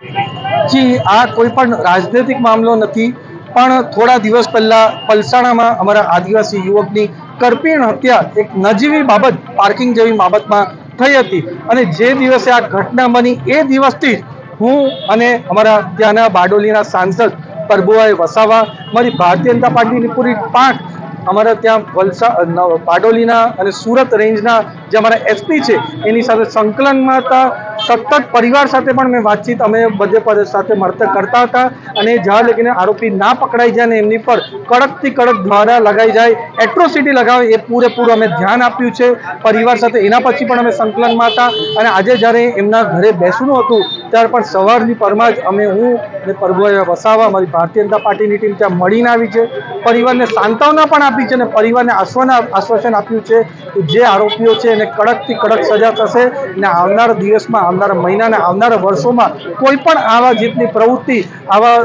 જી, આ કોઈ પણ રાજનૈતિક મામલો નથી, પણ થોડા દિવસ પહેલા પલસાણામાં અમારા આદિવાસી યુવકની કરપીણ હત્યા એક નજીવી બાબત, પાર્કિંગ જેવી બાબતમાં થઈ હતી. અને જે દિવસે આ ઘટના બની એ દિવસથી જ હું અને અમારા ત્યાંના બારડોલીના સાંસદ પ્રભુભાઈ વસાવા, મારી ભારતીય જનતા પાર્ટીની પૂરી પાંખ અમારા ત્યાં વલસાડ બારડોલીના અને સુરત રેન્જના જે અમારા એસપી છે, એની સાથે સંકલનમાં હતા. સતત પરિવાર સાથે પણ મેં વાતચીત, અમે બધે સાથે મળતા કરતા હતા અને જ્યાં લગીને આરોપી ના પકડાઈ જાય ને એમની પર કડકથી કડક દ્વારા લગાઈ જાય, એટ્રોસિટી લગાવે એ પૂરેપૂરું અમે ધ્યાન આપ્યું છે. પરિવાર સાથે એના પછી પણ અમે સંકલનમાં હતા અને આજે જ્યારે એમના ઘરે બેસવું હતું ત્યારે પણ સવારની પરમાં જ અમે હું અને પ્રભુભાઈ વસાવા મારી ભારતીય જનતા પાર્ટીની ટીમ ત્યાં મળીને આવી છે. પરિવારને સાંત્વના પણ આપી છે અને પરિવારને આશ્વાસન આશ્વાસન આપ્યું છે કે જે આરોપીઓ છે એને કડકથી કડક સજા થશે અને આવનારા દિવસમાં આવનારા મહિનાના આવનારા વર્ષોમાં કોઈ પણ આવા જીતની પ્રવૃત્તિ આવા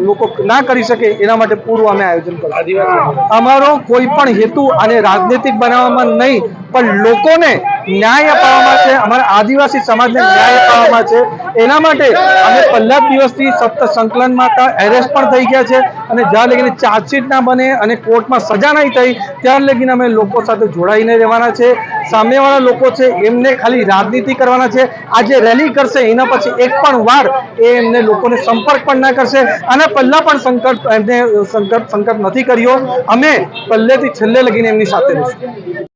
લોકો ના કરી શકે એના માટે પૂરું અમે આયોજન કરીશું. અમારો કોઈ પણ હેતુ આને રાજનૈતિક બનાવવામાં નહીં પણ લોકોને ન્યાય અપાવવામાં છે, અમારા આદિવાસી સમાજને ન્યાય અપાવવામાં છે. એના માટે અમે પહેલા દિવસથી સપ્ત સંકલનમાં હતા એરેસ્ટ પણ થઈ ગયા છે અને જ્યાં લગીને ચાર્જશીટ ના બને અને કોર્ટમાં સજા નહીં થઈ, ત્યાં લગીને અમે લોકો સાથે જોડાઈને રહેવાના છે. સામેવાળા લોકો છે, એમને ખાલી રાજનીતિ કરવાના છે. આજે રેલી કરશે, એના પછી એક પણ વાર એ એમને લોકોને સંપર્ક પણ ના કરશે. અને પહેલા પણ સંકટ એમને સંકટ સંકટ નથી કર્યો. અમે પહેલેથી છેલ્લે લગીને એમની સાથે રહીશું.